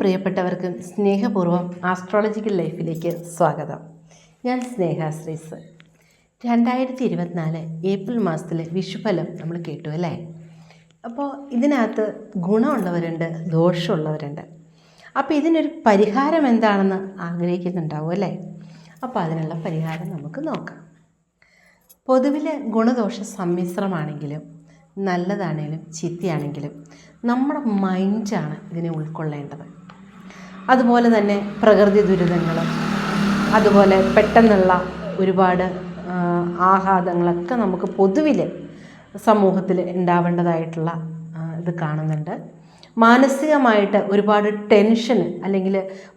പ്രിയപ്പെട്ടവർക്കും സ്നേഹപൂർവം ആസ്ട്രോളജിക്കൽ ലൈഫിലേക്ക് സ്വാഗതം. ഞാൻ സ്നേഹ ശ്രീസ്. രണ്ടായിരത്തി ഇരുപത്തിനാല് ഏപ്രിൽ മാസത്തിലെ വിഷുഫലം നമ്മൾ കേട്ടു അല്ലേ? അപ്പോൾ ഇതിനകത്ത് ഗുണമുള്ളവരുണ്ട് ദോഷമുള്ളവരുണ്ട്. അപ്പോൾ ഇതിനൊരു പരിഹാരം എന്താണെന്ന് ആഗ്രഹിക്കുന്നുണ്ടാവും അല്ലേ? അപ്പോൾ അതിനുള്ള പരിഹാരം നമുക്ക് നോക്കാം. പൊതുവിലെ ഗുണദോഷ സമ്മിശ്രമാണെങ്കിലും നല്ലതാണെങ്കിലും ചീത്തയാണെങ്കിലും നമ്മുടെ മൈൻഡാണ് ഇതിനെ ഉൾക്കൊള്ളേണ്ടത്. അതുപോലെ തന്നെ പ്രകൃതി ദുരിതങ്ങൾ അതുപോലെ പെട്ടെന്നുള്ള ഒരുപാട് ആഘാതങ്ങളൊക്കെ നമുക്ക് പൊതുവിൽ സമൂഹത്തിൽ ഉണ്ടാവേണ്ടതായിട്ടുള്ള ഇത് കാണുന്നുണ്ട്. മാനസികമായിട്ട് ഒരുപാട് ടെൻഷൻ അല്ലെങ്കിൽ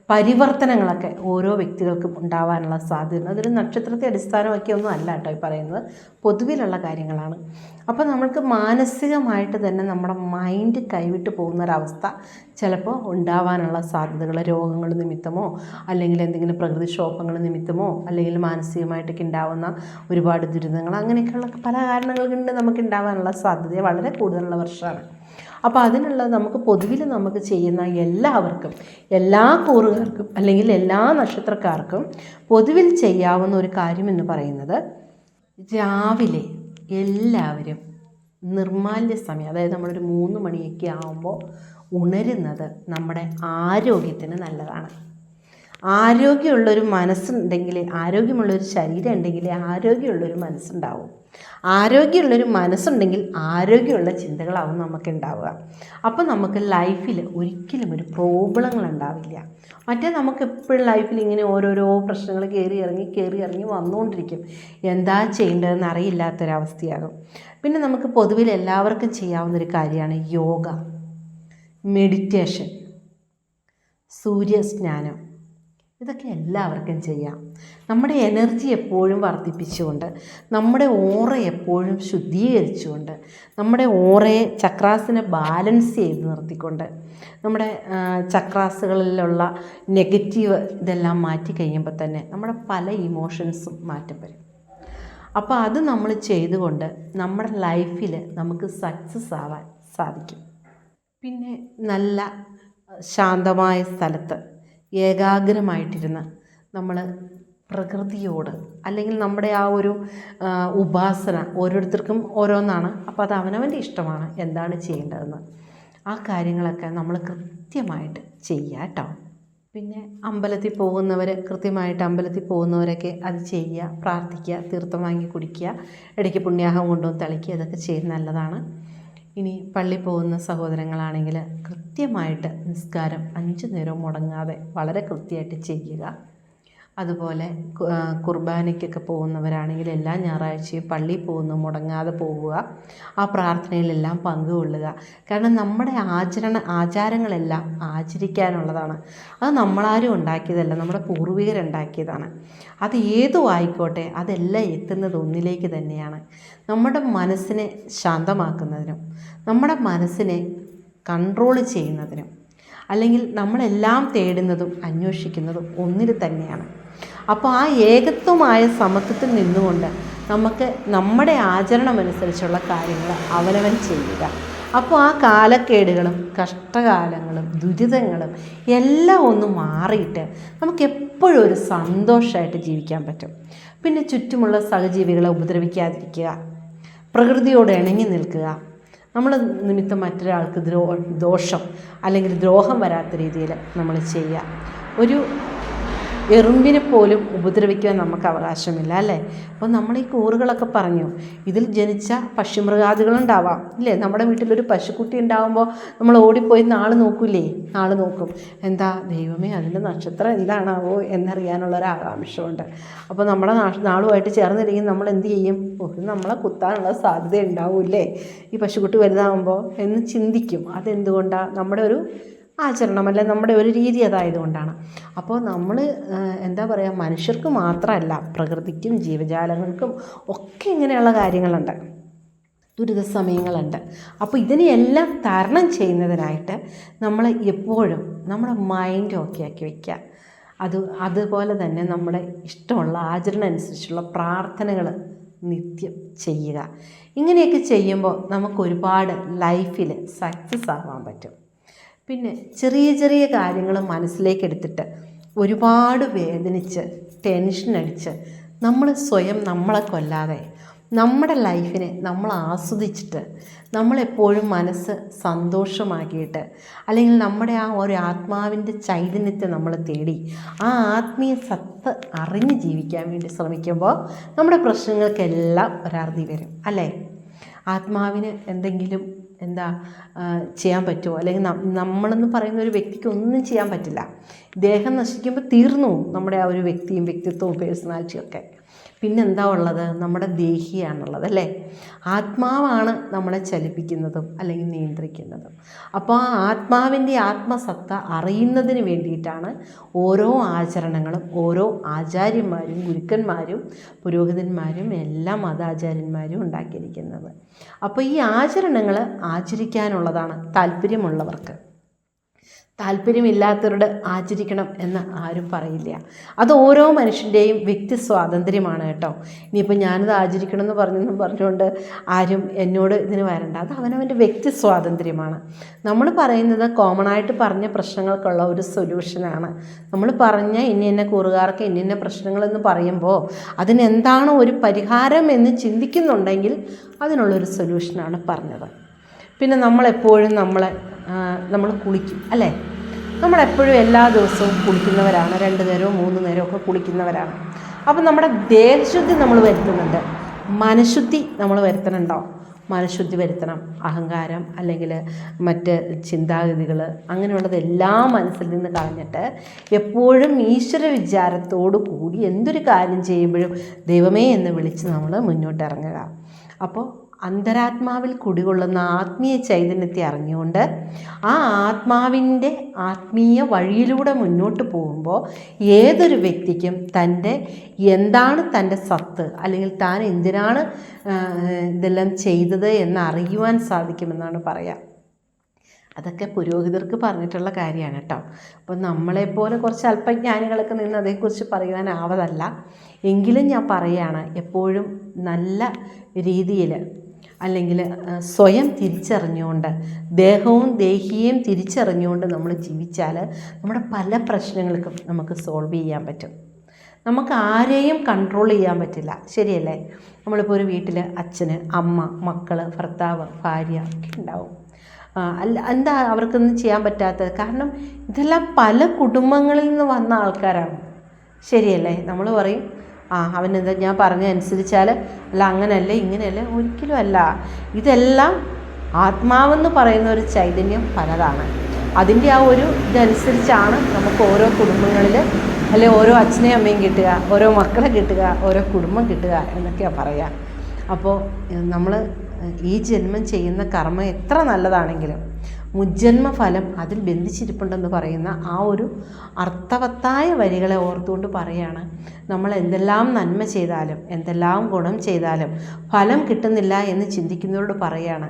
പരിവർത്തനങ്ങളൊക്കെ ഓരോ വ്യക്തികൾക്കും ഉണ്ടാവാനുള്ള സാധ്യത. അതൊരു നക്ഷത്രത്തെ അടിസ്ഥാനമാക്കിയൊന്നും അല്ല കേട്ടോ ഈ പറയുന്നത്. പൊതുവിലുള്ള കാര്യങ്ങളാണ്. അപ്പോൾ നമ്മൾക്ക് മാനസികമായിട്ട് തന്നെ നമ്മുടെ മൈൻഡ് കൈവിട്ട് പോകുന്നൊരവസ്ഥ ചിലപ്പോൾ ഉണ്ടാവാനുള്ള സാധ്യതകൾ രോഗങ്ങൾ നിമിത്തമോ അല്ലെങ്കിൽ എന്തെങ്കിലും പ്രകൃതിക്ഷോഭങ്ങൾ നിമിത്തമോ അല്ലെങ്കിൽ മാനസികമായിട്ടൊക്കെ ഉണ്ടാവുന്ന ഒരുപാട് ദുരിതങ്ങൾ അങ്ങനെയൊക്കെയുള്ള പല കാരണങ്ങൾ കൊണ്ട് നമുക്ക് ഉണ്ടാവാനുള്ള സാധ്യത വളരെ കൂടുതലുള്ള വർഷമാണ്. അപ്പോൾ അതിനുള്ള നമുക്ക് പൊതുവിൽ നമുക്ക് ചെയ്യുന്ന എല്ലാവർക്കും എല്ലാ കൂറുകാർക്കും അല്ലെങ്കിൽ എല്ലാ നക്ഷത്രക്കാർക്കും പൊതുവിൽ ചെയ്യാവുന്ന ഒരു കാര്യമെന്ന് പറയുന്നത് രാവിലെ എല്ലാവരും നിർമാല്യ സമയം അതായത് നമ്മളൊരു മൂന്ന് മണിയൊക്കെ ആകുമ്പോൾ ഉണരുന്നത് നമ്മുടെ ആരോഗ്യത്തിന് നല്ലതാണ്. ആരോഗ്യമുള്ളൊരു മനസ്സുണ്ടെങ്കിൽ ആരോഗ്യമുള്ളൊരു ശരീരം ഉണ്ടെങ്കിൽ ആരോഗ്യമുള്ളൊരു മനസ്സുണ്ടാവും. ആരോഗ്യമുള്ളൊരു മനസ്സുണ്ടെങ്കിൽ ആരോഗ്യമുള്ള ചിന്തകളാവും നമുക്ക് ഉണ്ടാവുക അപ്പോൾ നമുക്ക് ലൈഫിൽ ഒരിക്കലും ഒരു പ്രോബ്ലങ്ങൾ ഉണ്ടാവില്ല. മറ്റേ നമുക്ക് എപ്പോഴും ലൈഫിൽ ഇങ്ങനെ ഓരോരോ പ്രശ്നങ്ങൾ കയറി ഇറങ്ങി കയറി ഇറങ്ങി വന്നുകൊണ്ടിരിക്കും. എന്താ ചെയ്യേണ്ടതെന്ന് അറിയില്ലാത്തൊരവസ്ഥയാകും. പിന്നെ നമുക്ക് പൊതുവിൽ എല്ലാവർക്കും ചെയ്യാവുന്നൊരു കാര്യമാണ് യോഗ. മെഡിറ്റേഷൻ സൂര്യസ്നാനം ഇതൊക്കെ എല്ലാവർക്കും ചെയ്യാം. നമ്മുടെ എനർജി എപ്പോഴും വർദ്ധിപ്പിച്ചുകൊണ്ട് നമ്മുടെ ഓറ എപ്പോഴും ശുദ്ധീകരിച്ചുകൊണ്ട് നമ്മുടെ ഓറയെ ചക്രാസിനെ ബാലൻസ് ചെയ്ത് നിർത്തിക്കൊണ്ട് നമ്മുടെ ചക്രാസുകളിലുള്ള നെഗറ്റീവ് ഇതെല്ലാം മാറ്റി കഴിയുമ്പോൾ തന്നെ നമ്മുടെ പല ഇമോഷൻസും മാറ്റം വരും. അപ്പോൾ അത് നമ്മൾ ചെയ്തുകൊണ്ട് നമ്മുടെ ലൈഫിൽ നമുക്ക് സക്സസ് ആവാൻ സാധിക്കും. പിന്നെ നല്ല ശാന്തമായ സ്ഥലത്ത് ഏകാഗ്രമായിട്ടിരുന്ന് നമ്മൾ പ്രകൃതിയോട് അല്ലെങ്കിൽ നമ്മുടെ ആ ഒരു ഉപാസന ഓരോരുത്തർക്കും ഓരോന്നാണ്. അപ്പോൾ അത് അവനവന്റെ ഇഷ്ടമാണ് എന്താണ് ചെയ്യേണ്ടതെന്ന്. ആ കാര്യങ്ങളൊക്കെ നമ്മൾ കൃത്യമായിട്ട് ചെയ്യുക കേട്ടോ പിന്നെ അമ്പലത്തിൽ പോകുന്നവർ കൃത്യമായിട്ട് അമ്പലത്തിൽ പോകുന്നവരൊക്കെ അത് ചെയ്യുക പ്രാർത്ഥിക്കുക തീർത്ഥം വാങ്ങി കുടിക്കുക ഇടയ്ക്ക് പുണ്യാഹം കൊണ്ടുവന്ന് തളിക്കുക ഇതൊക്കെ ചെയ്യുന്നത് നല്ലതാണ്. ഇനി പള്ളി പോകുന്ന സഹോദരങ്ങളാണെങ്കിൽ കൃത്യമായിട്ട് നിസ്കാരം അഞ്ച് നേരവും മുടങ്ങാതെ വളരെ കൃത്യമായിട്ട് ചെയ്യുക. അതുപോലെ കുർബാനയ്ക്കൊക്കെ പോകുന്നവരാണെങ്കിൽ എല്ലാ ഞായറാഴ്ചയും പള്ളിയിൽ പോകുന്നു മുടങ്ങാതെ പോവുക. ആ പ്രാർത്ഥനയിലെല്ലാം പങ്കുകൊള്ളുക. കാരണം നമ്മുടെ ആചരണ ആചാരങ്ങളെല്ലാം ആചരിക്കാനുള്ളതാണ്. അത് നമ്മളാരും ഉണ്ടാക്കിയതല്ല നമ്മുടെ പൂർവികരുണ്ടാക്കിയതാണ്. അത് ഏതു ആയിക്കോട്ടെ അതെല്ലാം എത്തുന്നത് ഒന്നിലേക്ക് തന്നെയാണ്. നമ്മുടെ മനസ്സിനെ ശാന്തമാക്കുന്നതിനും നമ്മുടെ മനസ്സിനെ കൺട്രോൾ ചെയ്യുന്നതിനും അല്ലെങ്കിൽ നമ്മളെല്ലാം തേടുന്നതും അന്വേഷിക്കുന്നതും ഒന്നിൽ തന്നെയാണ്. അപ്പോൾ ആ ഏകത്വമായ സമത്വത്തിൽ നിന്നുകൊണ്ട് നമുക്ക് നമ്മുടെ ആചരണമനുസരിച്ചുള്ള കാര്യങ്ങൾ അവനവൻ ചെയ്യുക. അപ്പോൾ ആ കാലക്കേടുകളും കഷ്ടകാലങ്ങളും ദുരിതങ്ങളും എല്ലാം ഒന്ന് മാറിയിട്ട് നമുക്ക് എപ്പോഴും ഒരു സന്തോഷമായിട്ട് ജീവിക്കാൻ പറ്റും. പിന്നെ ചുറ്റുമുള്ള സഹജീവികളെ ഉപദ്രവിക്കാതിരിക്കുക. പ്രകൃതിയോട് ഇണങ്ങി നിൽക്കുക. നമ്മൾ നിമിത്തം മറ്റൊരാൾക്ക് ദ്രോ ദോഷം അല്ലെങ്കിൽ ദ്രോഹം വരാത്ത രീതിയിൽ നമ്മൾ ചെയ്യുക. ഒരു എറുമ്പിനെ പോലും ഉപദ്രവിക്കാൻ നമുക്ക് അവകാശമില്ല അല്ലേ? അപ്പോൾ നമ്മൾ ഈ കൂറുകളൊക്കെ പറഞ്ഞു ഇതിൽ ജനിച്ച പക്ഷിമൃഗാദികളുണ്ടാവാം ഇല്ലേ? നമ്മുടെ വീട്ടിലൊരു പശുക്കുട്ടി ഉണ്ടാകുമ്പോൾ നമ്മൾ ഓടിപ്പോയി നാൾ നോക്കൂലേ? നാൾ നോക്കും. എന്താ? ദൈവമേ അതിന്റെ നക്ഷത്രം എന്താണാവോ എന്നറിയാനുള്ളൊരു ആകാംക്ഷമുണ്ട് അപ്പോൾ നമ്മുടെ നാളുമായിട്ട് ചേർന്നില്ലെങ്കിൽ നമ്മൾ എന്ത് ചെയ്യും? ഓ നമ്മളെ കുത്താനുള്ള സാധ്യത ഉണ്ടാവൂല്ലേ? ഈ പശുക്കുട്ടി വലുതാകുമ്പോൾ എന്ന് ചിന്തിക്കും. അതെന്തുകൊണ്ടാണ് നമ്മുടെ ഒരു ആചരണം അല്ല നമ്മുടെ ഒരു രീതി അതായതുകൊണ്ടാണ്. അപ്പോൾ നമ്മൾ എന്താ പറയുക മനുഷ്യർക്ക് മാത്രമല്ല പ്രകൃതിക്കും ജീവജാലങ്ങൾക്കും ഒക്കെ ഇങ്ങനെയുള്ള കാര്യങ്ങളുണ്ട്. ദുരിത സമയങ്ങളുണ്ട് അപ്പോൾ ഇതിനെയെല്ലാം തരണം ചെയ്യുന്നതിനായിട്ട് നമ്മൾ എപ്പോഴും നമ്മുടെ മൈൻഡ് ഓക്കെ ആക്കി വയ്ക്കുക അത് അതുപോലെ തന്നെ നമ്മുടെ ഇഷ്ടമുള്ള ആചരണം അനുസരിച്ചുള്ള പ്രാർത്ഥനകൾ നിത്യം ചെയ്യുക. ഇങ്ങനെയൊക്കെ ചെയ്യുമ്പോൾ നമുക്ക് ഒരുപാട് ലൈഫിൽ സക്സസ് ആവാൻ പറ്റും. പിന്നെ ചെറിയ ചെറിയ കാര്യങ്ങൾ മനസ്സിലേക്കെടുത്തിട്ട് ഒരുപാട് വേദനിച്ച് ടെൻഷൻ അടിച്ച് നമ്മൾ സ്വയം നമ്മളെ കൊല്ലാതെ നമ്മുടെ ലൈഫിനെ നമ്മൾ ആസ്വദിച്ചിട്ട് നമ്മളെപ്പോഴും മനസ്സ് സന്തോഷമാക്കിയിട്ട് അല്ലെങ്കിൽ നമ്മുടെ ആ ഒരു ആത്മാവിന്റെ ചൈതന്യത്തെ നമ്മൾ തേടി ആ ആത്മീയ സത്ത് അറിഞ്ഞ് ജീവിക്കാൻ വേണ്ടി ശ്രമിക്കുമ്പോൾ നമ്മുടെ പ്രശ്നങ്ങൾക്കെല്ലാം ഒരറുതി വരും അല്ലേ? ആത്മാവിന് എന്തെങ്കിലും എന്താ ചെയ്യാൻ പറ്റുമോ? അല്ലെങ്കിൽ നമ്മളെന്ന് പറയുന്ന ഒരു വ്യക്തിക്ക് ഒന്നും ചെയ്യാൻ പറ്റില്ല. ദേഹം നശിക്കുമ്പോൾ തീർന്നു നമ്മുടെ ആ ഒരു വ്യക്തിയും വ്യക്തിത്വവും പേഴ്സണാലിറ്റിയും ഒക്കെ. പിന്നെന്താ ഉള്ളത്? നമ്മുടെ ദേഹിയാണുള്ളത് അല്ലേ? ആത്മാവാണ് നമ്മളെ ചലിപ്പിക്കുന്നതും അല്ലെങ്കിൽ നിയന്ത്രിക്കുന്നതും. അപ്പോൾ ആ ആത്മാവിന്റെ ആത്മസത്ത അറിയുന്നതിന് വേണ്ടിയിട്ടാണ് ഓരോ ആചരണങ്ങളും ഓരോ ആചാര്യന്മാരും ഗുരുക്കന്മാരും പുരോഹിതന്മാരും എല്ലാ മതാചാര്യന്മാരും ഉണ്ടാക്കിയിരിക്കുന്നത്. അപ്പോൾ ഈ ആചരണങ്ങൾ ആചരിക്കാനുള്ളതാണ് താല്പര്യമുള്ളവർക്ക്. താല്പര്യമില്ലാത്തവരോട് ആചരിക്കണം എന്ന് ആരും പറയില്ല. അത് ഓരോ മനുഷ്യന്റെയും വ്യക്തി സ്വാതന്ത്ര്യമാണ് കേട്ടോ. ഇനിയിപ്പോൾ ഞാനത് ആചരിക്കണം എന്ന് പറഞ്ഞെന്നും പറഞ്ഞുകൊണ്ട് ആരും എന്നോട് ഇതിന് വരണ്ട. അത് അവനവന്റെ വ്യക്തി സ്വാതന്ത്ര്യമാണ്. നമ്മൾ പറയുന്നത് കോമൺ ആയിട്ട് പറഞ്ഞ പ്രശ്നങ്ങൾക്കുള്ള ഒരു സൊല്യൂഷനാണ് നമ്മൾ പറഞ്ഞ ഇന്ന ഇന്ന കൂറുകാർക്ക് ഇന്ന ഇന്ന പ്രശ്നങ്ങളെന്ന് പറയുമ്പോൾ അതിനെന്താണ് ഒരു പരിഹാരം എന്ന് ചിന്തിക്കുന്നുണ്ടെങ്കിൽ അതിനുള്ളൊരു സൊല്യൂഷനാണ് പറഞ്ഞത്. പിന്നെ നമ്മളെപ്പോഴും നമ്മളെ നമ്മൾ കുളിക്കും അല്ലേ? നമ്മളെപ്പോഴും എല്ലാ ദിവസവും കുളിക്കുന്നവരാണ്. രണ്ട് നേരവും മൂന്ന് നേരവും ഒക്കെ കുളിക്കുന്നവരാണ്. അപ്പം നമ്മുടെ ദേഹശുദ്ധി നമ്മൾ വരുത്തുന്നുണ്ട്. മനഃശുദ്ധി നമ്മൾ വരുത്തണുണ്ടോ മനഃശുദ്ധി വരുത്തണം. അഹങ്കാരം അല്ലെങ്കിൽ മറ്റ് ചിന്താഗതികൾ അങ്ങനെയുള്ളതെല്ലാം മനസ്സിൽ നിന്ന് കളഞ്ഞിട്ട് എപ്പോഴും ഈശ്വര വിചാരത്തോടു കൂടി എന്തൊരു കാര്യം ചെയ്യുമ്പോഴും ദൈവമേ എന്ന് വിളിച്ച് നമ്മൾ മുന്നോട്ടിറങ്ങുക അപ്പോൾ അന്തരാത്മാവിൽ കുടികൊള്ളുന്ന ആത്മീയ ചൈതന്യത്തെ അറിഞ്ഞുകൊണ്ട് ആ ആത്മാവിന്റെ ആത്മീയ വഴിയിലൂടെ മുന്നോട്ട് പോകുമ്പോൾ ഏതൊരു വ്യക്തിക്കും തന്റെ എന്താണ് തന്റെ സത്ത് അല്ലെങ്കിൽ താൻ എന്തിനാണ് ഇതെല്ലാം ചെയ്തത് എന്ന് അറിയുവാൻ സാധിക്കുമെന്നാണ് പറയുക അതൊക്കെ പുരോഹിതർക്ക് പറഞ്ഞിട്ടുള്ള കാര്യമാണ് കേട്ടോ. അപ്പോൾ നമ്മളെപ്പോലെ കുറച്ച് അല്പജ്ഞാനികളൊക്കെ നിന്ന് അതേക്കുറിച്ച് പറയുവാനാവതല്ല. എങ്കിലും ഞാൻ പറയുകയാണ് എപ്പോഴും നല്ല രീതിയിൽ അല്ലെങ്കിൽ സ്വയം തിരിച്ചറിഞ്ഞുകൊണ്ട് ദേഹവും ദേഹിയെയും തിരിച്ചറിഞ്ഞുകൊണ്ട് നമ്മൾ ജീവിച്ചാൽ നമ്മുടെ പല പ്രശ്നങ്ങൾക്കും നമുക്ക് സോൾവ് ചെയ്യാൻ പറ്റും. നമുക്ക് ആരെയും കൺട്രോൾ ചെയ്യാൻ പറ്റില്ല. ശരിയല്ലേ? നമ്മളിപ്പോൾ ഒരു വീട്ടിൽ അച്ഛന് അമ്മ മക്കൾ ഭർത്താവ് ഭാര്യ ഒക്കെ ഉണ്ടാവും. അല്ല എന്താ അവർക്കൊന്നും ചെയ്യാൻ പറ്റാത്തത്? കാരണം ഇതെല്ലാം പല കുടുംബങ്ങളിൽ നിന്ന് വന്ന ആൾക്കാരാണ്. ശരിയല്ലേ? നമ്മൾ പറയും ആ അവനെന്താ ഞാൻ പറഞ്ഞ അനുസരിച്ചാൽ അല്ല അങ്ങനെയല്ല ഇങ്ങനെയല്ലേ ഒരിക്കലും അല്ല ഇതെല്ലാം ആത്മാവെന്ന് പറയുന്ന ഒരു ചൈതന്യം പലതാണ്. അതിന്റെ ആ ഒരു ഇതനുസരിച്ചാണ് നമുക്ക് ഓരോ കുടുംബങ്ങളിൽ അല്ലെ ഓരോ അച്ഛനെയും അമ്മയും കിട്ടുക ഓരോ മക്കളെ കിട്ടുക ഓരോ കുടുംബം കിട്ടുക എന്നൊക്കെയാണ് പറയുക അപ്പോൾ നമ്മൾ ഈ ജന്മം ചെയ്യുന്ന കർമ്മം എത്ര നല്ലതാണെങ്കിലും മുജ്ജന്മ ഫലം അതിൽ ബന്ധിച്ചിരിപ്പുണ്ടെന്ന് പറയുന്ന ആ ഒരു അർത്ഥവത്തായ വരികളെ ഓർത്തുകൊണ്ട് പറയാണ് നമ്മൾ എന്തെല്ലാം നന്മ ചെയ്താലും എന്തെല്ലാം ഗുണം ചെയ്താലും ഫലം കിട്ടുന്നില്ല എന്ന് ചിന്തിക്കുന്നവരോട് പറയാണ്.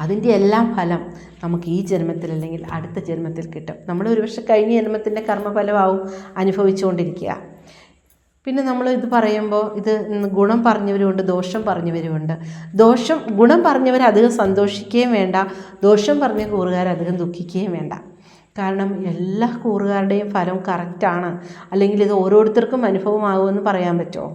അതിന്റെ എല്ലാ ഫലം നമുക്ക് ഈ ജന്മത്തിൽ അല്ലെങ്കിൽ അടുത്ത ജന്മത്തിൽ കിട്ടും. നമ്മൾ ഒരുപക്ഷെ കഴിഞ്ഞ ജന്മത്തിന്റെ കർമ്മഫലമാവും അനുഭവിച്ചുകൊണ്ടിരിക്കുക. പിന്നെ നമ്മൾ ഇത് പറയുമ്പോൾ ഇത് ഗുണം പറഞ്ഞവരുമുണ്ട് ദോഷം പറഞ്ഞവരുമുണ്ട് ദോഷം ഗുണം പറഞ്ഞവർ അധികം സന്തോഷിക്കുകയും വേണ്ട. ദോഷം പറഞ്ഞ കൂറുകാർ അധികം ദുഃഖിക്കുകയും വേണ്ട. കാരണം എല്ലാ കൂറുകാരുടെയും ഫലം കറക്റ്റാണ് അല്ലെങ്കിൽ ഇത് ഓരോരുത്തർക്കും അനുഭവമാകുമെന്ന് പറയാൻ പറ്റുമോ?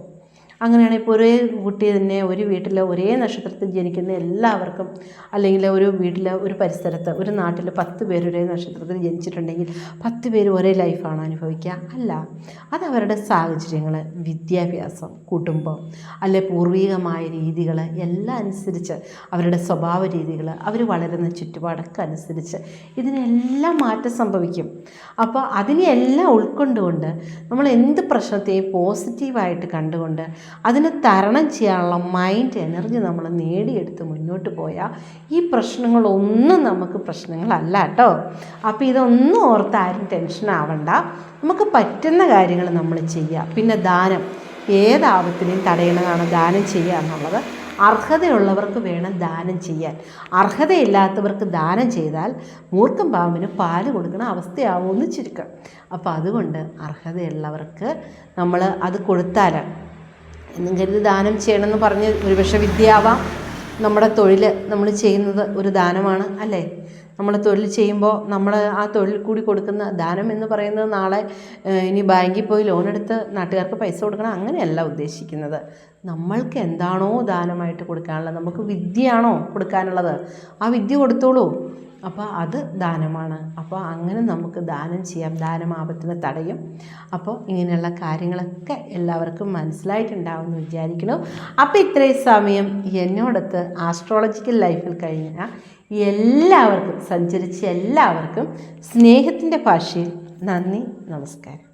അങ്ങനെയാണെങ്കിൽ ഇപ്പോൾ ഒരേ കുട്ടി തന്നെ ഒരു വീട്ടിൽ ഒരേ നക്ഷത്രത്തിൽ ജനിക്കുന്ന എല്ലാവർക്കും അല്ലെങ്കിൽ ഒരു വീട്ടിൽ ഒരു പരിസരത്ത് ഒരു നാട്ടിൽ പത്ത് പേര് ഒരേ നക്ഷത്രത്തിൽ ജനിച്ചിട്ടുണ്ടെങ്കിൽ പത്ത് പേര് ഒരേ ലൈഫാണ് അനുഭവിക്കുക. അല്ല അത് അവരുടെ സാഹചര്യങ്ങൾ വിദ്യാഭ്യാസം കുടുംബം അല്ലെ പൂർവികമായ രീതികൾ എല്ലാം അനുസരിച്ച് അവരുടെ സ്വഭാവ രീതികൾ അവർ വളരുന്ന ചുറ്റുപാടൊക്കെ അനുസരിച്ച് ഇതിനെല്ലാം മാറ്റം സംഭവിക്കും. അപ്പോൾ അതിനെയെല്ലാം ഉൾക്കൊണ്ടുകൊണ്ട് നമ്മൾ എന്ത് പ്രശ്നത്തെയും പോസിറ്റീവായിട്ട് കണ്ടുകൊണ്ട് അതിനെ തരണം ചെയ്യാനുള്ള മൈൻഡ് എനർജി നമ്മൾ നേടിയെടുത്ത് മുന്നോട്ട് പോയാൽ ഈ പ്രശ്നങ്ങളൊന്നും നമുക്ക് പ്രശ്നങ്ങളല്ല കേട്ടോ. അപ്പോൾ ഇതൊന്നും ഓർത്ത് ആരും ടെൻഷൻ ആവണ്ട. നമുക്ക് പറ്റുന്ന കാര്യങ്ങൾ നമ്മൾ ചെയ്യുക പിന്നെ ദാനം. ഏതാപത്തിനെയും തടയണതാണ് ദാനം ചെയ്യുക എന്നുള്ളത്. അർഹതയുള്ളവർക്ക് വേണം ദാനം ചെയ്യാൻ. അർഹതയില്ലാത്തവർക്ക് ദാനം ചെയ്താൽ മൂർഖം പാമ്പിന് പാൽ കൊടുക്കുന്ന അവസ്ഥയാവുമെന്ന് ചുരുക്കം. അപ്പോൾ അതുകൊണ്ട് അർഹതയുള്ളവർക്ക് നമ്മൾ അത് കൊടുത്താൽ എന്നും കരുതി ദാനം ചെയ്യണമെന്ന് പറഞ്ഞ് ഒരുപക്ഷെ വിദ്യാവാം. നമ്മുടെ തൊഴിൽ നമ്മൾ ചെയ്യുന്നത് ഒരു ദാനമാണ് അല്ലേ? നമ്മൾ തൊഴിൽ ചെയ്യുമ്പോൾ നമ്മൾ ആ തൊഴിൽ കൂടി കൊടുക്കുന്ന ദാനം എന്ന് പറയുന്നത് നാളെ ഇനി ബാങ്കിൽ പോയി ലോൺ എടുത്ത് നാട്ടുകാർക്ക് പൈസ കൊടുക്കണം അങ്ങനെയല്ല ഉദ്ദേശിക്കുന്നത്. നമ്മൾക്ക് എന്താണോ ദാനമായിട്ട് കൊടുക്കാനുള്ളത്? നമുക്ക് വിദ്യയാണോ കൊടുക്കാനുള്ളത്? ആ വിദ്യ കൊടുത്തോളൂ. അപ്പോൾ അത് ദാനമാണ്. അപ്പോൾ അങ്ങനെ നമുക്ക് ദാനം ചെയ്യാം. ദാനം തടയും. അപ്പോൾ ഇങ്ങനെയുള്ള കാര്യങ്ങളൊക്കെ എല്ലാവർക്കും മനസ്സിലായിട്ടുണ്ടാവും എന്ന് വിചാരിക്കുന്നു. അപ്പോൾ ഇത്രയും സമയം എന്നോടൊത്ത് ആസ്ട്രോളജിക്കൽ ലൈഫിൽ കഴിഞ്ഞ എല്ലാവർക്കും സഞ്ചരിച്ച എല്ലാവർക്കും സ്നേഹത്തിന്റെ ഭാഷയിൽ നന്ദി നമസ്കാരം.